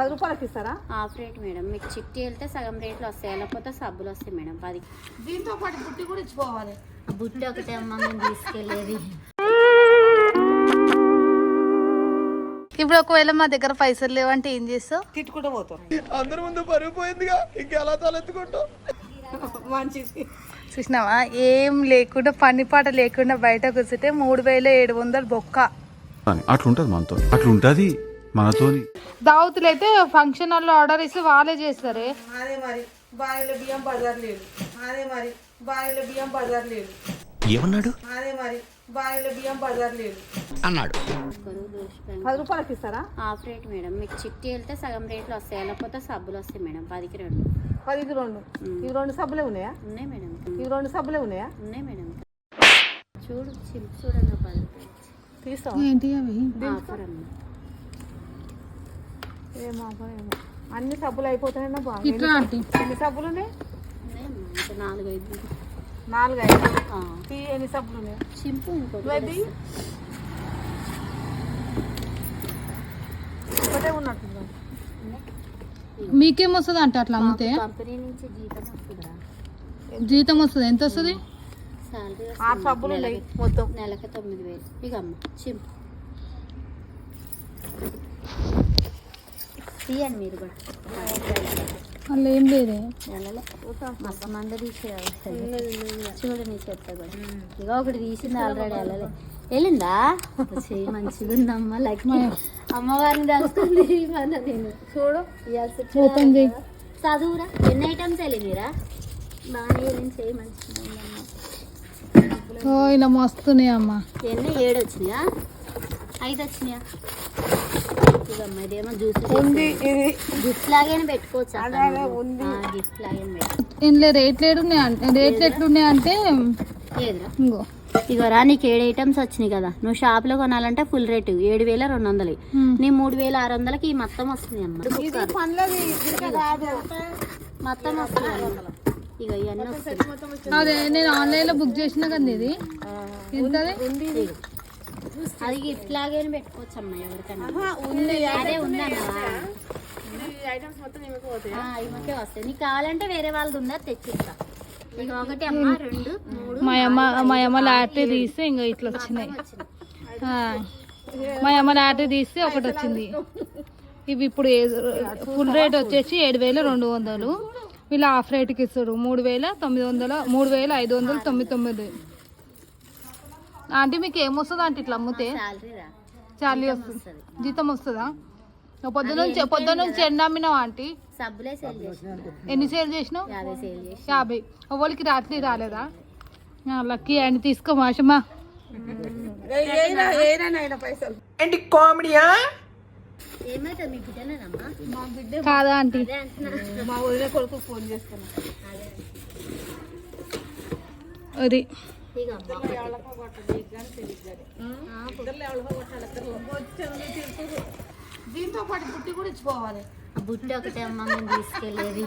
పది రూపాయలకి ఇస్తారా? Half rate madam. మీకు చిట్టి వెళ్తే సగం రేట్లు వస్తాయి. లేకపోతే సబ్బులు వస్తాయి మేడం పది. దీంతో పాటు బుట్టి కూడా ఇచ్చిపోవాలి. ఆ బుట్టి ఒకటే అమ్మ మేము తీసుకెళ్ళేది. ఇప్పుడు ఒకవేళ మా దగ్గర పైసలు లేవంటే ఏం చేస్తావు? తిట్టుకుంటూ పోతాం. అందరి ముందు పరుగు పోయిందిగా. ఇంకెలా తలెత్తుకుంటాం మంచిది. చూసినావా? ఏం లేకుండా పని పాట లేకుండా బయట కూర్చుంటే మూడు వేల ఏడు వందలు బొక్క. అట్లుంటది మనతో అట్లుంటది. మనతోని. దావతులు అయితే ఫంక్షన్ హాల్లో ఆర్డర్ ఇస్తే వాళ్ళే చేస్తారే? అదే మరి బావిలో బియ్యం బజార్ లేదు. అదే మరి బావిలో బియ్యం బజార్ లేదు. ఏమన్నాడు? అదే మరి బావిలో బియ్యం బజార్ లేదు. అన్నాడు. పది రూపాయలకి ఇస్తారా హాఫ్ రేట్ మేడం. మీకు చిట్టి వెళ్తే సగం రేట్లు వస్తాయి లేకపోతే సబ్బులు వస్తాయి మేడం. పదికి రెండు. పదికి రెండు. ఇవి రెండు సబ్బులే ఉన్నాయా? ఉన్నాయి మేడం. ఇవి రెండు సబ్బులే ఉన్నాయా? ఉన్నాయి మేడం. చూడు చిప్ చూడండి పది. రూపాయలు తీస్తాం ఏంటి అవి? ఆఫర్ అమ్మ. ఏమో అబ్బా, ఏమో అన్ని సబ్బులు అయిపోతున్నాయి బాగా ఎన్ని సబ్బులు? ఉన్నాయి? ఉన్నాయమ్మా ఇంకా నాలుగు ఐదు నాలుగు ఐదు ఆ, తీ ఎన్ని సబ్బులు ఉన్నాయి? చింపు ఇంకోటి ఒకటే ఉన్నట్టుంది? మీకేం వస్తుంది అంటే అట్లా అమ్మితే? కంపెనీ నుంచి జీతం వస్తుందిరా. జీతం వస్తుంది. ఎంత వస్తుంది? ఆరు సబ్బులు ఉన్నాయి మొత్తం. నెలకి తొమ్మిది వేలు. ఇక అమ్మ చింపు తీయండి మీరు కూడా. అలా ఏం లేదే. మస్తు మంది తీసేయాలి చూడు నీ చెత్త కూడా. ఇక ఒకటి తీసింది ఆల్రెడీ వెళ్ళలే. వెళ్ళిందా? మంచిగా ఉందమ్మ లక్ష్మి. అమ్మవారిని మన నేను. చూడు ఓపెన్ చేయి. చదువురా. ఎన్ని ఐటమ్స్ వెళ్ళినరా బాగానే వెళ్ళింది చెయ్యి మంచిగా ఉందమ్మ. ఓ ఇలా మస్తున్నాయి అమ్మ ఎన్ని? ఏడు వచ్చినాయా? ఐదు వచ్చినాయా? ఇదమ్మ ఇదేమో జ్యూస్ ఉంది ఇది. గిఫ్ట్ లాగానే పెట్టుకోవచ్చు అదే ఉంది. గిఫ్ట్ లాగానే ఇందులో రేట్లు ఏడున్నాయి అంటే రేట్లు ఎట్లున్నాయి అంటే ఏదిరా ఇంకో. ఇగోరా నీకు ఏడు ఐటమ్స్ వచ్చినాయి కదా. నువ్వు షాప్లో కొనాలంటే ఫుల్ రేటు ఏడు వేల రెండు వందలు. నీ మూడు వేల ఆరు వందలకి ఈ మొత్తం వస్తుంది అమ్మ. మొత్తం వస్తుంది. ఇగో ఇవన్నీ వస్తుంది అదే నేను ఆన్లైన్లో బుక్ చేసిన కదా ఇది. అది గిఫ్ట్ లాగానే పెట్టుకోవచ్చు అమ్మ ఎవరికైనా ఉంది. అదే ఉందన్నవా ఐటమ్స్ మొత్తం నిమ్మకి పోతాయి? ఆ, ఈమెకే వస్తాయి. నీకు కావాలంటే వేరే వాళ్ళది ఉందా తెచ్చిస్తా. ఇక ఒకటి అమ్మ రెండు మూడు మా అమ్మ మా అమ్మ లాటరీ తీస్తే ఇంకా ఇట్లా వచ్చినాయి. మా అమ్మ లాటరీ తీస్తే ఒకటి వచ్చింది. ఇవి ఇప్పుడు ఫుల్ రేట్ వచ్చేసి ఏడు వేల రెండు వందలు. వీళ్ళు హాఫ్ రేట్కి ఇస్తారు. మూడు వేల తొమ్మిది వందల మూడు వేల ఐదు వందలు తొమ్మిది తొమ్మిది. అంటే మీకు ఏమొస్తుంది అంటే ఇట్లా అమ్మితే? శాలరీ వస్తుంది. జీతం వస్తుందా? పొద్దు నుంచి పొద్దు నుంచి ఎన్ని అమ్మినావు ఆంటీ? సబ్బులే సేల్ చేసిన. ఎన్ని సేల్ చేసినావు? యాభై సేల్ చేసి యాభై. ఎవరికి రాత్రి రాలేదా? లక్కీ అండి తీసుకో మాషమ్మా. ఏంటి కామెడీయా? కాదా ఆంటీ? మా వదిన కొడుకు ఫోన్ చేస్తున్నా. అది. ఇక దీంతో పాటు బుట్టి కూడా ఇచ్చిపోవాలి ఆ బుట్టి ఒకటే అమ్మ మేము తీసుకెళ్ళేది.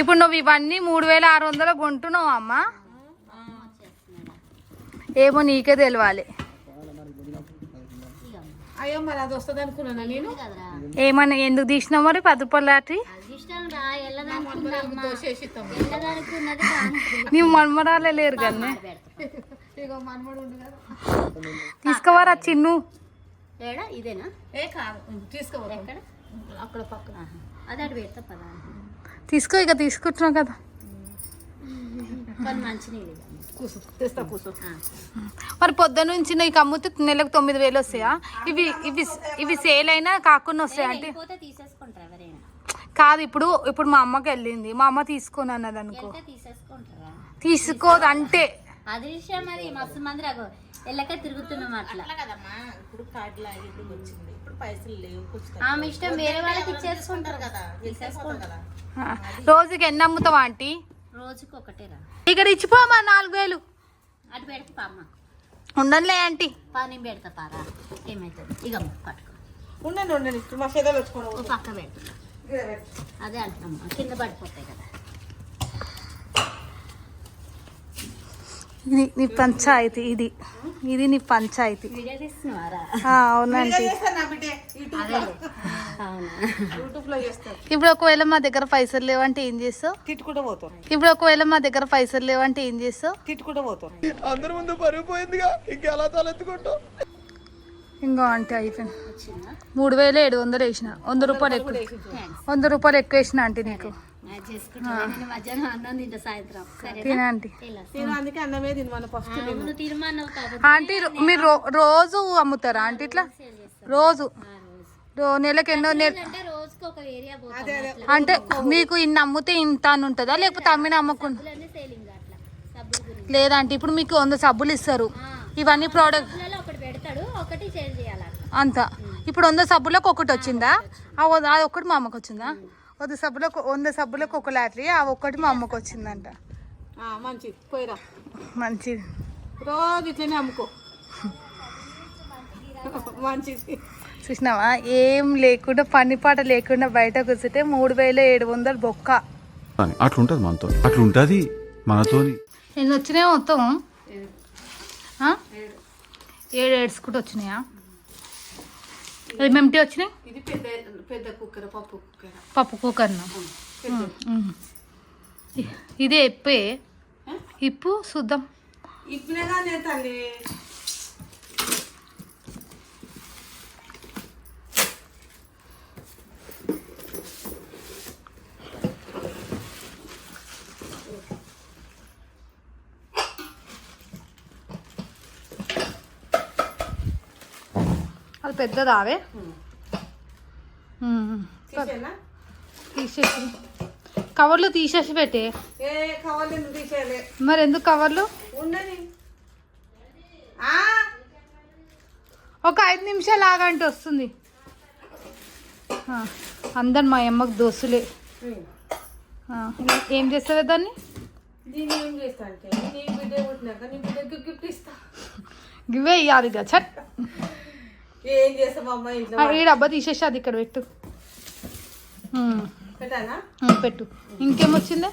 ఇప్పుడు నువ్వు ఇవన్నీ మూడు వేల ఆరు వందలు కొంటున్నావు అమ్మా. ఏమో నీకే తెలియాలి అయ్యో మరి అది వస్తుంది అనుకున్నాను నేను? కదరా ఏమన్నా ఎందుకు తీసినావు మరి? పది రూపాయల లాటరీ? నీ మన్మరాలే లేరు కానీ పెడతాం ఇగో మనమడు ఉంది కదా. తీసుకోవారా చిన్ను. ఏడా ఇదేనా? ఏ కాదు తీసుకోవాలి ఎక్కడ? అక్కడ పక్కన. ఆహా. అదే అటు పెడతా పదా తీసుకో ఇక తీసుకుంటున్నావు కదా. కొన్ని మంచి నీళ్ళు కూసు తెస్తా కూసు మరి పొద్దు నుంచి నీకు అమ్ముతే నెలకు తొమ్మిది వేలు వస్తాయా? ఇవి ఇవి ఇవి సేల్ అయినా కాకుండా వస్తాయి? అంటే వెళ్ళిపోతే తీసేసుకుంటారు ఎవరైనా. కాదు ఇప్పుడు ఇప్పుడు మా అమ్మకి వెళ్ళింది. మా అమ్మ తీసుకొని అన్నది అనుకో. తీసుకోదు అంటే. అది విషయం మరి మస్తు మంది రాకు. వెళ్ళక తిరుగుతున్నాం అట్లా. కదమ్మా. ఇప్పుడు కార్డు లాగింది వచ్చింది. ఇప్పుడు పైసలు లేవు ఆమె ఇష్టం వేరే వాళ్ళకి ఇచ్చేసుకుంటారు కదా. రోజుకి ఎన్ని అమ్ముతావా ఆంటీ? రోజుకి ఒకటేరా ఇక్కడ ఇచ్చిపోమా నాలుగు వేలు. అటు పెడతా పామ్మ ఉండనులే ఆంటీ. పానీ పెడతా పారా ఏమవుతుంది ఇక పట్టుకో. ఉండండి ఉండండి. మా చేతులు పక్క పెడతా. అదే కింద పడిపోతాయి కదా. ఇది నీ పంచాయతీ ఇది. ఇది నీ పంచాయతీ. వీడియో తీస్తున్నారా ఆ, అవునండి ఇప్పుడు ఒకవేళ మా దగ్గర పైసలు లేవంటే ఏం చేస్తావు? తిట్టుకుంటూ పోతాం. ఇప్పుడు ఒకవేళ మా దగ్గర పైసలు లేవంటే ఏం చేస్తావు? తిట్టుకుంటూ పోతాం. అందరి ముందు పరుగు పోయిందిగా ఇంకెలా తలెత్తుకుంటాం ఇంకో అంటే అయిపోయింది. మూడు వేల ఏడు వందలు వేసిన. వంద రూపాయలు ఎక్కువ. వంద రూపాయలు ఎక్కువ వేసిన ఆంటీ నీకు. ఆంటీ. నేను అందుకే అన్నమే తినమని ఫస్ట్ నువ్వు తీర్మానం కాబట్టి. ఆంటీ మీరు రోజు అమ్ముతారా ఆంటీ ఇట్లా? రోజు నెలకు ఎన్నో నెల అంటే అంటే మీకు ఇన్ని అమ్మితే ఇంత అని ఉంటుందా? లేకపోతే అమ్మిన అమ్మకుండా? లేదంటే ఇప్పుడు మీకు వంద సబ్బులు ఇస్తారు. ఇవన్నీ ప్రోడక్ట్ అంత. ఇప్పుడు వంద సబ్బులకు ఒకటి వచ్చిందా? అది ఒకటి మా అమ్మకి వచ్చిందా? వంద సబ్బులకు వంద సబ్బులకు ఒక లాటరీ ఆ ఒక్కటి మా అమ్మకి వచ్చిందంట. మంచిది. పోయిరా. మంచిది. రోజు ఇట్లనే అమ్ముకో. మంచిది. చూసినావా? ఏం లేకుండా పని పాట లేకుండా బయట కూర్చుంటే మూడు వేల ఏడు వందలు బొక్క. అని అట్లా ఉంటుంది మనతో అట్లా ఉంటుంది మనతోని ఎన్ని వచ్చినాయి మొత్తం? ఏడు ఏడ్స్కుంటూ వచ్చినాయా? ఏమేమిటి వచ్చినాయి? ఇది పెద్ద పెద్ద కుక్కర పప్పు కుక్కర. పప్పు కుక్కర్ను? ఇదే ఇప్పే? ఇప్పు చూద్దాం ఇప్పుడేగా నేను తల్లి అది పెద్దదావే? తీసేనా? తీసేసి. కవర్లు తీసేసి పెట్టే. మరి ఎందుకు కవర్లు? ఒక ఐదు నిమిషాలు ఆగంటే వస్తుంది. అందరు మా అమ్మకు దోస్తులే. ఏం చేస్తావే దాన్ని? ఇవే ఇవ్వాలి చట్. ఏం చేస్తామమ్మా ఇంట్లో ఆ, ఈ డబ్బా తీసేసి అది ఇక్కడ పెట్టు. పెట్టు. ఇంకేమొచ్చిందే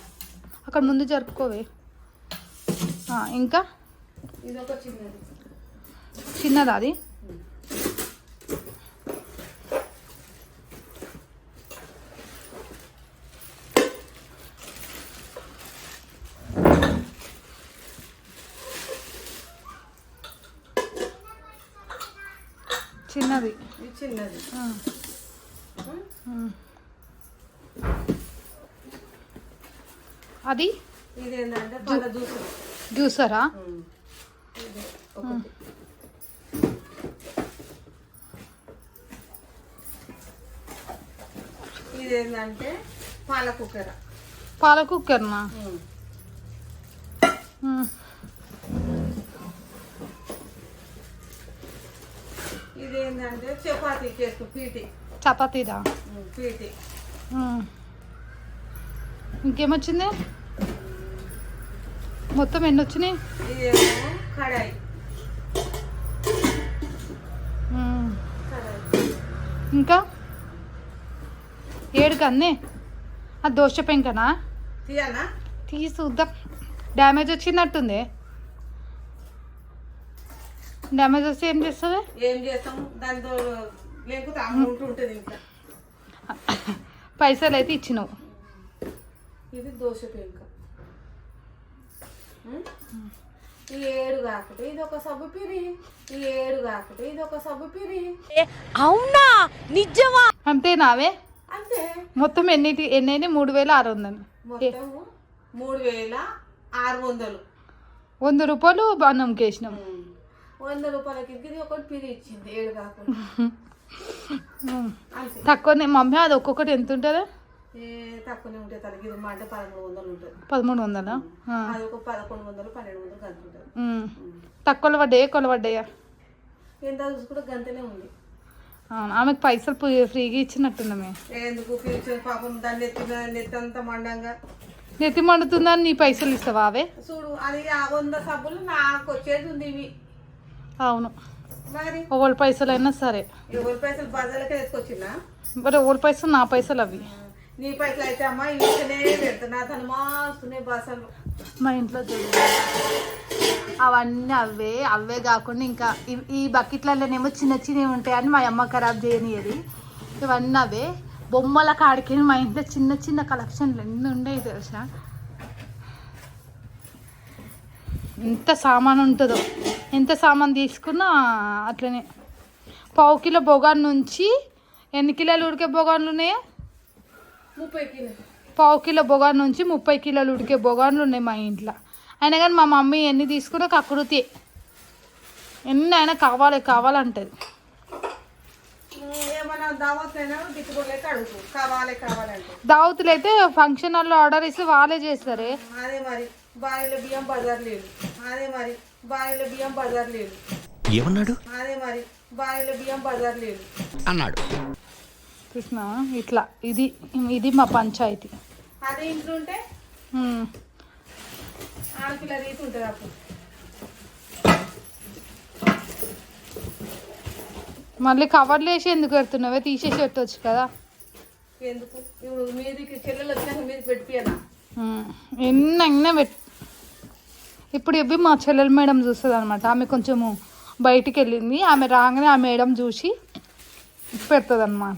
అక్కడ ముందు జరుపుకోవే. ఇంకా? చిన్నదా అది? చిన్నది. అది? ఇది ఏంటంటే జ్యూస్. జ్యూసరా? ఇది ఏంటంటే పాల కుక్కర. పాల కుక్కర్నా? ఇది ఏంటంటే చపాతీ చేసుకో పీటి. చపాతీదా? పీటి. ఇంకేమొచ్చింది? మొత్తం ఎన్ని వచ్చినాయి ఇదేమో కడాయి. ఇంకా? ఏడు కన్నే? ఆ దోశ పెంకనా? తీయాలా తీసి చూద్దాం. డ్యామేజ్ వచ్చినట్టుంది డ్యామేజ్ వస్తే ఏం చేస్తుంది? ఏం చేస్తాం? దాంతో లేకపోతే అమౌంట్ ఉంటుంది ఇంకా. పైసలు అయితే ఇచ్చినావు. ఇది దోశ పెంక. ఏడు కాకటే ఇది ఒక సబ్బు పిరి. ఈ ఏడు కాకటే ఇది ఒక సబ్బు పిరి. అంతేనావే అంతే మొత్తం ఎన్నిటి ఎన్ని మూడు వేల ఆరు వందలు. మొత్తం మూడు వేల ఆరు వందలు. వంద రూపాయలు అన్నంకి వేసినాం వంద రూపాయలకి ఇది ఒకటి పిరి ఇచ్చింది ఏడు కాకుండా. అంతే. తక్కువనే మమ్మీ అది ఒక్కొక్కటి ఎంత ఉంటుందా? తక్కువనే ఉంటాయి తనకి ఇది మాట పదమూడు వందలు ఉంటుంది. పదమూడు వందలా. అది ఒక పదకొండు వందలు పన్నెండు వందలు ఉంటుంది. ఉమ్. తక్కువలో పడ్డాయా కొల పడ్డాయా? ఎంత చూసుకుంటే గంటనే ఉంది. ఆమెకు పైసలు ఫ్రీ- ఫ్రీగా ఇచ్చినట్టున్నామే ఎందుకు పాపం దాన్ని ఎత్తిన నెత్తంత మండంగా. నెత్తి మండుతుందని నీ పైసలు ఇస్తావా అవే చూడు అది ఆ వంద సబ్బులు నాకు వచ్చేది ఉంది ఇవి. అవును. ఎవరి పైసలు అయినా సరే. పైసలు బజార్లకే మరి ఎవరి పైసలు నా పైసలు అవి. నీ పైసలు అయితే అమ్మా ఇస్తేనే పెడతా. నా తను మాస్తున్నాయి బసలు మా ఇంట్లో అవన్నీ అవే అవే కాకుండా ఇంకా ఈ బకెట్లలోనేమో చిన్న చిన్నవి ఉంటాయని మా అమ్మ ఖరాబ్ చేయనియది ఇవన్నీ అవే. బొమ్మల కాడికి మా ఇంట్లో చిన్న చిన్న కలెక్షన్లు ఎన్ని ఉండేవి తెలుసా? ఎంత సామాన్ ఉంటుందో. ఎంత సామాన్ తీసుకున్నా అట్లనే. పావు కిలో బొగాన్ నుంచి ఎన్ని కిలోలు ఉడికే బొగాన్లు ఉన్నాయా? ముప్పై కిలో. పావు కిలో బొగాన్ నుంచి ముప్పై కిలోలు ఉడికే బొగాన్లు ఉన్నాయి మా ఇంట్లో. అయినా కానీ మా మమ్మీ ఎన్ని తీసుకున్నా కకృతి ఎన్ని అయినా కావాలి కావాలంటది. దావతులు అయితే ఫంక్షన్ హాల్లో ఆర్డర్ ఇస్తే వాళ్ళే చేస్తారే. అదే మరి బియ్యం బజార్ లేదు. అదే మరి. బావిలో బియ్యం బజార్ లేదు. ఏమన్నాడు? అదే మరి బావిలో బియ్యం బజార్ లేదు. అన్నాడు. కృష్ణ ఇట్లా ఇది ఇది మా పంచాయతీ. అదే ఇంట్లో ఉంటే? ఉమ్. ఆడపిల్ల రీతి ఉంటుంది అప్పుడు. మళ్ళీ కవర్లు వేసి ఎందుకు పెడుతున్నావే? తీసేసి పెట్టవచ్చు కదా. ఎందుకు? ఇప్పుడు మీదికి చెల్లెలు వచ్చాక మీద పెట్టిపోయానా ఉమ్. ఎన్ని అయినా పెట్ ఇప్పుడు ఇవి మా చెల్లెల మేడం చూస్తుంది అనమాట ఆమె కొంచెము బయటికి వెళ్ళింది ఆమె రాగానే ఆ మేడం చూసి పెడుతుంది అనమాట